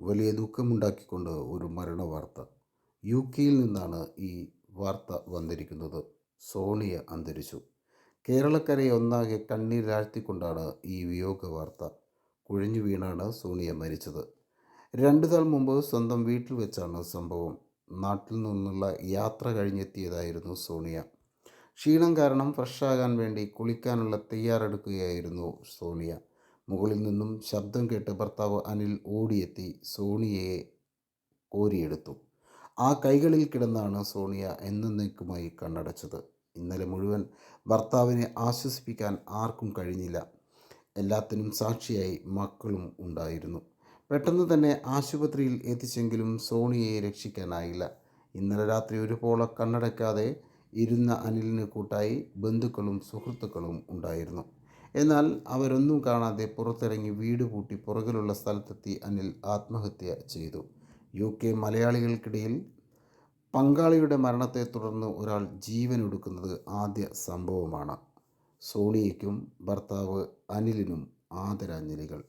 വലിയ ദുഃഖമുണ്ടാക്കിക്കൊണ്ട് ഒരു മരണ വാർത്ത യു കെയിൽ നിന്നാണ് ഈ വാർത്ത വന്നിരിക്കുന്നത്. സോണിയ അന്തരിച്ചു. കേരളക്കരയെ ഒന്നാകെ കണ്ണീരാഴ്ത്തിക്കൊണ്ടാണ് ഈ വിയോഗ വാർത്ത കുഴിഞ്ഞു വീണാണ് സോണിയ മരിച്ചത്. രണ്ടു നാൾ മുമ്പ് സ്വന്തം വീട്ടിൽ വെച്ചാണ് സംഭവം. നാട്ടിൽ നിന്നുള്ള യാത്ര കഴിഞ്ഞെത്തിയതായിരുന്നു സോണിയ. ക്ഷീണം കാരണം ഫ്രഷാകാൻ വേണ്ടി കുളിക്കാനുള്ള തയ്യാറെടുക്കുകയായിരുന്നു സോണിയ. മുകളിൽ നിന്നും ശബ്ദം കേട്ട് ഭർത്താവ് അനിൽ ഓടിയെത്തി സോണിയയെ കോരിയെടുത്തു. ആ കൈകളിൽ കിടന്നാണ് സോണിയ എന്നേക്കുമായി കണ്ണടച്ചത്. ഇന്നലെ മുഴുവൻ ഭർത്താവിനെ ആശ്വസിപ്പിക്കാൻ ആർക്കും കഴിഞ്ഞില്ല. എല്ലാത്തിനും സാക്ഷിയായി മക്കളും ഉണ്ടായിരുന്നു. പെട്ടെന്ന് തന്നെ ആശുപത്രിയിൽ എത്തിച്ചെങ്കിലും സോണിയയെ രക്ഷിക്കാനായില്ല. ഇന്നലെ രാത്രി ഒരു പോള കണ്ണടയ്ക്കാതെ ഇരുന്ന അനിലിന് കൂട്ടായി ബന്ധുക്കളും സുഹൃത്തുക്കളും ഉണ്ടായിരുന്നു. എന്നാൽ അവരൊന്നും കാണാതെ പുറത്തിറങ്ങി വീട് പൂട്ടി പുറകിലുള്ള സ്ഥലത്തെത്തി അനിൽ ആത്മഹത്യ ചെയ്തു. യു കെ മലയാളികൾക്കിടയിൽ പങ്കാളിയുടെ മരണത്തെ തുടർന്ന് ഒരാൾ ജീവൻ ഒടുക്കുന്നത് ആദ്യ സംഭവമാണ്. സോണിയയ്ക്കും ഭർത്താവ് അനിലിനും ആദരാഞ്ജലികൾ.